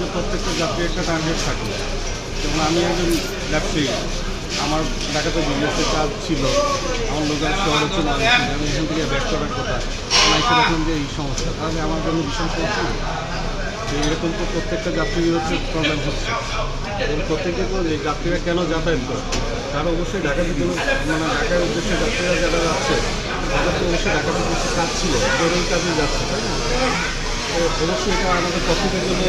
যে প্রত্যেকটা যাত্রী একটা টার্গেট থাকে। যেমন আমি একজন ব্যবসায়ী আমার ঢাকাতে বিজনেসের কাজ ছিল, আমার লোকাল শহর হচ্ছে ময়মনসিংহ। আমি এখান থেকে ব্যাক করার কথা। দেখলাম যে এই সমস্যা, তাহলে আমার জন্য ভীষণ সমস্যা এরকম তো প্রত্যেকটা যাত্রীর হচ্ছে প্রবলেম হচ্ছে। এবং প্রত্যেকে তো এই যাত্রীরা কেন যাতায়াত করে? তারা অবশ্যই ঢাকাতে কোনো মানে ঢাকার উদ্দেশ্যে যাত্রীরা যারা যাচ্ছে, তাদের তো অবশ্যই ঢাকাতে কিছু কাজ ছিল। জরুরি কাজে যাচ্ছে তাই না? অবশ্যই এটা আমাদের প্রত্যেকের জন্য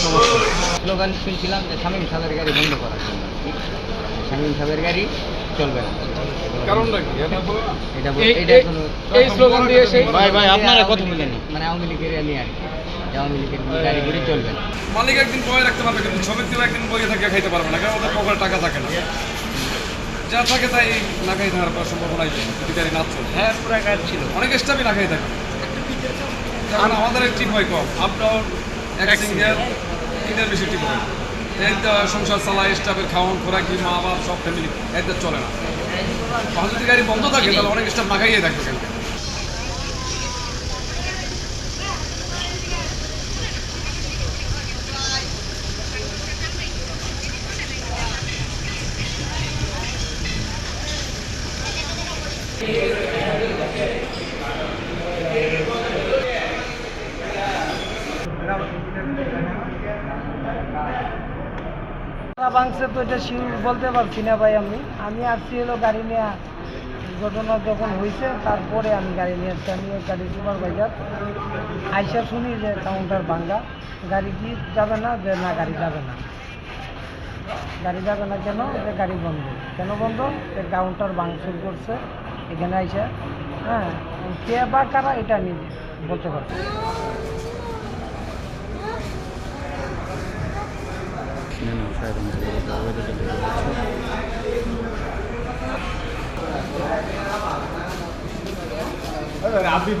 সমস্যা। স্লোগান শুনছিলাম যে শামীম সাহেবের গাড়ি বন্ধ করার জন্য। শামীম সাহেবের গাড়ি চলবে না। কারণটা কি? এটা এটা এই- এটা এই- কোনো এই স্লোগান দিয়ে সেই ভাই ভাই আপনারা কথা বলেন। মানে আওয়ামী লীগের নিয়ে আর কি। আওয়ামী লীগের গাড়ি করে চলবে না। মালিক একদিন বয়ে রাখতে পারবে কিন্তু একদিন বইয়ে থাকে খাইতে পারবে না কারণ ওদের পকেটে টাকা থাকে না। যা থাকে তাই না খাই থাকার সম্ভাবনাই নেই যদি গাড়ি না চলে। হ্যাঁ পুরো গাড়ি ছিল। অনেক স্টাফই না খাই থাকে কারণ আমাদের ঠিক হয় কম। আপনার এক সিঙ্গেল এদের বেশি ঠিক হয়। সংসার চালায় স্টাফের খাওয়ান খোরাকি মা বাপ সব ফ্যামিলি এদের চলে না। যদি গাড়ি বন্ধ থাকে তাহলে অনেক স্টাফ না খাইয়ে থাকবে কেন ভাঙছে তো এটা শিউর বলতে পারছি না ভাই আমি। আমি আসছি হলো গাড়ি নিয়ে ঘটনা যখন হয়েছে তারপরে আমি গাড়ি নিয়ে আসছি। আমি গাড়ি সুপারভাইজার আইসা শুনি যে কাউন্টার ভাঙ্গা। গাড়ি কি যাবে না? যে না, গাড়ি যাবে না। গাড়ি যাবে না কেন? যে গাড়ি বন্ধ। কেন বন্ধ? যে কাউন্টার ভাঙচুর করছে। এখানে আইসা হ্যাঁ কে বা কারা এটা আমি বলতে পারছি না। আপনি